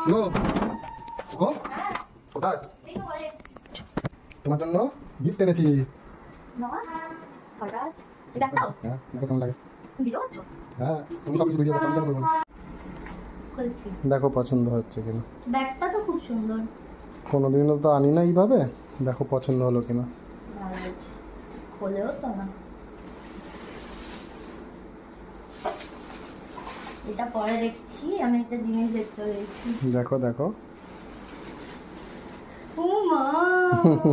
Hello গো কোথায়? তোমার জন্য গিফট এনেছি। হ্যাঁ হ্যাঁ দেখো, পছন্দ হচ্ছে কিনা। ব্যাগটা তো খুব কোনোদিনও তো আনি না এইভাবে। দেখো, পছন্দ হলো কিনা। খোলেও তো না এটা পরে দেখছি আমি একটা জিনিস দেখতে পেয়েছি। দেখো দেখো। ও মা!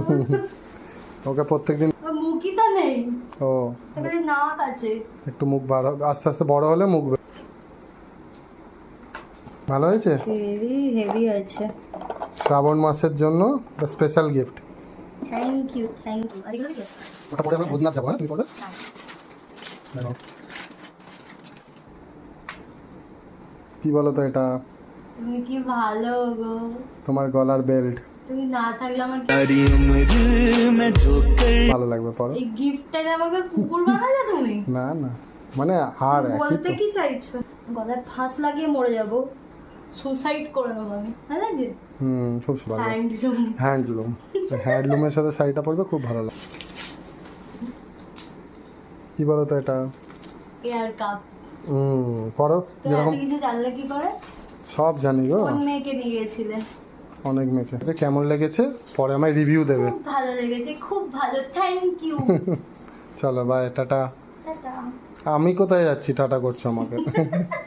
ওকে প্রত্যেকদিন মুখই তো নেই। ও। এবারে নাক আছে। একটু মুখ বার আস্তে আস্তে বড় হলে মুখ ভালো হয়েছে? হেভি হেভি আছে। শ্রাবণ মাসের জন্য special gift thank you thank you ওটা পরে আমরা ভূতনাথ যাব হ্যাঁ? তুমি পরে দেখো। কি বলো তো এটা? তুমি কি ভালো গো? তোমার গলার বেল্ট তুমি না থাকলে আমার ভালো লাগবে পরে এই গিফটটা আমাকে কুকুর বানালে তুমি? না না। মানে হার বলতে কি চাইছো? গলায় ফাঁস লাগিয়ে মরে যাব। সুসাইড করে আমি। হ্যাঁ হুম খুব হ্যান্ডলুম হ্যান্ডলুম হ্যান্ডলুমের সাথে শাড়িটা পরবে খুব ভালো লাগবে কি বলো তো এটা? এয়ার কাপ হুম পরো যেরকম কিছু জানলে কি করে? সব জানি গো। মেয়েকে নিয়ে গেছিলে? অনেক মেয়েকে। যে কেমন লেগেছে পরে আমায় রিভিউ দেবে। খুব ভালো লেগেছে খুব ভালো। থ্যাংক ইউ চলো বাই টাটা। টাটা। আমি কোথায় যাচ্ছি? টাটা করছ আমাকে।